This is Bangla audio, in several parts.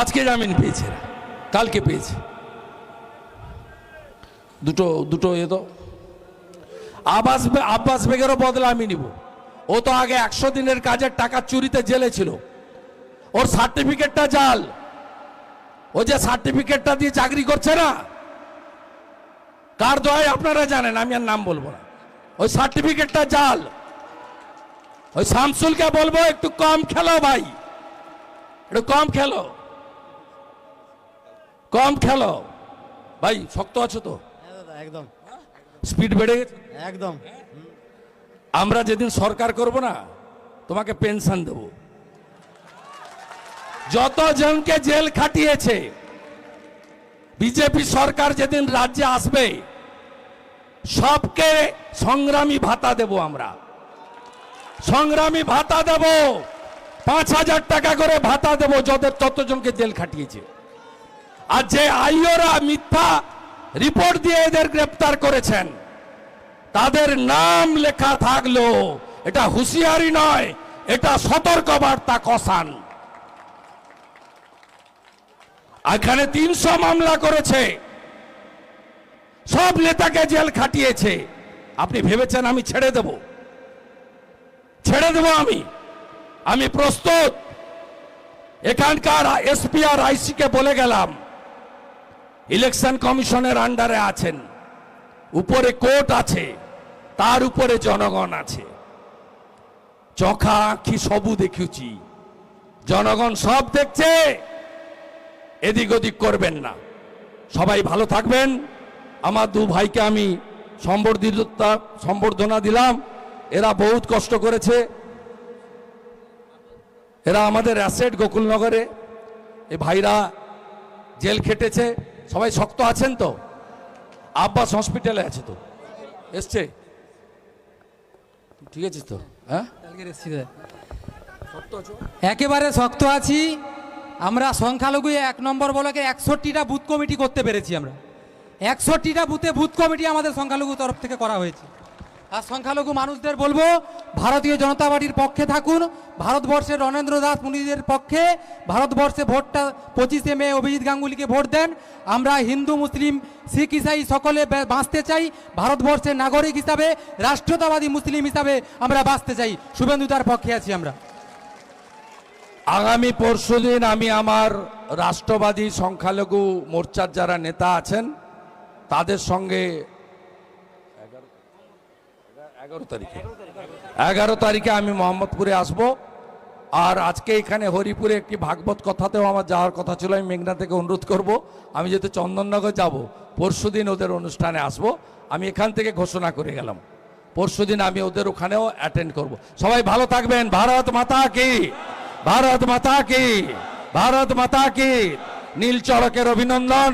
আজকে জামিন পেয়েছে কালকে পেয়েছে। দুটো দুটো এ তো। আব্বাস আব্বাস বেগেরও বদলা আমি নিব। ও তো আগে একশো দিনের কাজের টাকা চুরিতে জেলে ছিল। ওর সার্টিফিকেটটা জাল। ও যে সার্টিফিকেটটা দিয়ে চাকরি করছে না, কার দয় আপনারা জানেন, আমি আর নাম বলব না। ওই সার্টিফিকেটটা জাল। ওই শামসুলকে বলব, একটু কম খেলো ভাই। একটু কম খেলো। কম খেলো। ভাই শক্ত আছো তো? হ্যাঁ একদম। স্পিড বেড়ে গেছে? একদম। আমরা যেদিন সরকার করব না তোমাকে পেনশন দেব। যত জনকে জেল খাটিয়েছে বিজেপি সরকার যেদিন রাজ্যে আসবে সবকে সংগ্রামী ভাতা দেব আমরা। সংগ্রামী ভাতা দেব পাঁচ হাজার টাকা করে ভাতা দেব যত ততজনকে জেল খাটিয়েছে। আর যে আইওরা মিথ্যা রিপোর্ট দিয়ে এদের গ্রেপ্তার করেছেন, তাদের নাম লেখা থাকল, এটা হুঁশিয়ারি নয়, এটা সতর্ক বার্তা কসান এখানে তিনশো মামলা করেছে, সব নেতাকে জেল খাটিয়েছে। আপনি ভেবেছেন আমি ছেড়ে দেব? ছেড়ে দেব আমি? আমি প্রস্তুত। এখানকার এসপি আর আইসিকে বলে গেলাম ইলেকশন কমিশনের আন্ডারে আছেন। উপরে কোর্ট আছে, তার উপরে জনগণ আছে। চোখা আঁখি সবু দেখুছি, জনগণ সব দেখছে, এদিক ওদিক করবেন না। সবাই ভালো থাকবেন। আমার দু ভাইকে আমি সম্বর্ধিতা, সম্বর্ধনা দিলাম। এরা বহুত কষ্ট করেছে। এরা আমাদের অ্যাসেট গোকুলনগরে। এ ভাইরা জেল খেটেছে। সবাই শক্ত আছেন তো? আব্বাস হসপিটালে আছে তো। এসছে? ঠিক আছে তো হ্যাঁ। একেবারে শক্ত আছি। আমরা সংখ্যালঘু এক নম্বর বলকে একষট্টিটা বুথ কমিটি করতে পেরেছি আমরা। একষট্টিটা বুথে বুথ কমিটি আমাদের সংখ্যালঘু তরফ থেকে করা হয়েছে। আর সংখ্যালঘু মানুষদের বলব, ভারতীয় জনতা পার্টির পক্ষে থাকুন। ভারতবর্ষের রণেন্দ্র দাস মুনিদের পক্ষে ভারতবর্ষে ভোটটা পঁচিশে মে অভিজিৎ গাঙ্গুলিকে ভোট দেন। আমরা হিন্দু, মুসলিম, শিখ, ইসাই সকলে বাঁচতে চাই। ভারতবর্ষের নাগরিক হিসাবে, রাষ্ট্রতাবাদী মুসলিম হিসাবে আমরা বাঁচতে চাই। শুভেন্দু তার পক্ষে আছি আমরা। আগামী পরশুদিন আমি আমার রাষ্ট্রবাদী সংখ্যালঘু মোর্চার যারা নেতা আছেন, তাদের সঙ্গে এগারো তারিখে। এগারো তারিখে আমি মোহাম্মদপুরে আসব। আর আজকে এখানে হরিপুরে একটি ভাগবত কথাতেও আমার যাওয়ার কথা ছিল, আমি মেঘনা থেকে অনুরোধ করব। আমি যেহেতু চন্দননগর যাব পরশুদিন ওদের অনুষ্ঠানে আসব। আমি এখান থেকে ঘোষণা করে গেলাম। পরশুদিন আমি ওদের ওখানেও অ্যাটেন্ড করব। সবাই ভালো থাকবেন। ভারত মাতা কি? ভারত মাতা কি? ভারত মাতা কি? নীল চড়কের অভিনন্দন।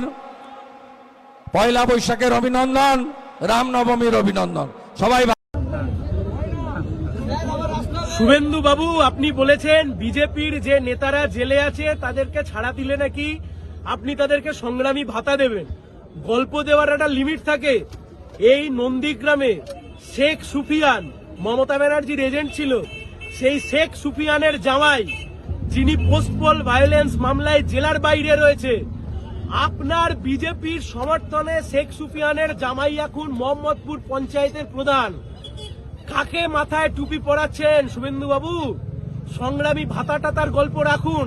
পয়লা বৈশাখের অভিনন্দন। রামনবমীর অভিনন্দন। সবাই শুভেন্দু বাবু, আপনি বলেছেন বিজেপির যে নেতারা জেলে আছে, তাদেরকে ছাড়া দিলে নাকি আপনি তাদেরকে সংগ্রামী ভাতা দেবেন। গল্প দেওয়ার একটা লিমিট থাকে। এই নন্দীগ্রামে শেখ সুফিয়ান, মমতা ব্যানার্জির এজেন্ট ছিল। সেই শেখ সুফিয়ানের জামাই, যিনি পোস্টপল ভায়োলেন্স মামলায় জেলার বাইরে রয়েছে। আপনার বিজেপির সমর্থনে শেখ সুফিয়ানের জামাই এখন মোহাম্মদপুর পঞ্চায়েতের প্রধান। কাকে মাথায় টুপি পরাচ্ছেন শুভেন্দু বাবু সংগ্রামী ভাতা টাতার গল্প রাখুন।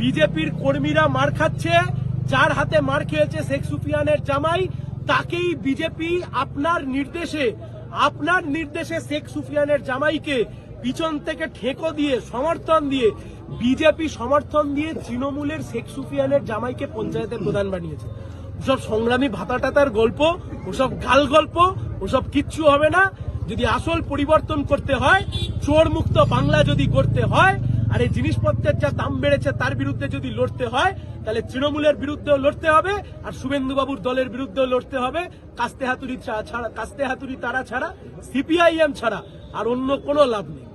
বিজেপির কর্মীরা মার খাচ্ছে, যার হাতে মার খেয়েছে শেখ সুফিয়ানের জামাই, তাকেই বিজেপি আপনার নির্দেশে আপনার নির্দেশে শেখ সুফিয়ানের জামাইকে পিছন থেকে ঠেকো দিয়ে, সমর্থন দিয়ে, বিজেপি সমর্থন দিয়ে তৃণমূলের শেখ সুফিয়ানের জামাইকে পঞ্চায়েতের প্রধান বানিয়েছে। ওসব সংগ্রামী ভাতা টাতার গল্প, ওসব গাল গল্প, ওসব কিচ্ছু হবে না। যদি আসল পরিবর্তন করতে হয় চোর মুক্ত বাংলা যদি করতে হয়, আর এই জিনিসপত্রের যা দাম বেড়েছে তার বিরুদ্ধে যদি লড়তে হয়, তাহলে তৃণমূলের বিরুদ্ধেও লড়তে হবে, আর শুভেন্দুবাবুর দলের বিরুদ্ধেও লড়তে হবে। কাস্তে হাতুরি ছাড়া কাস্তে হাতুরি তারা ছাড়া, সিপিআইএম ছাড়া, আর অন্য কোনো লাভ নেই।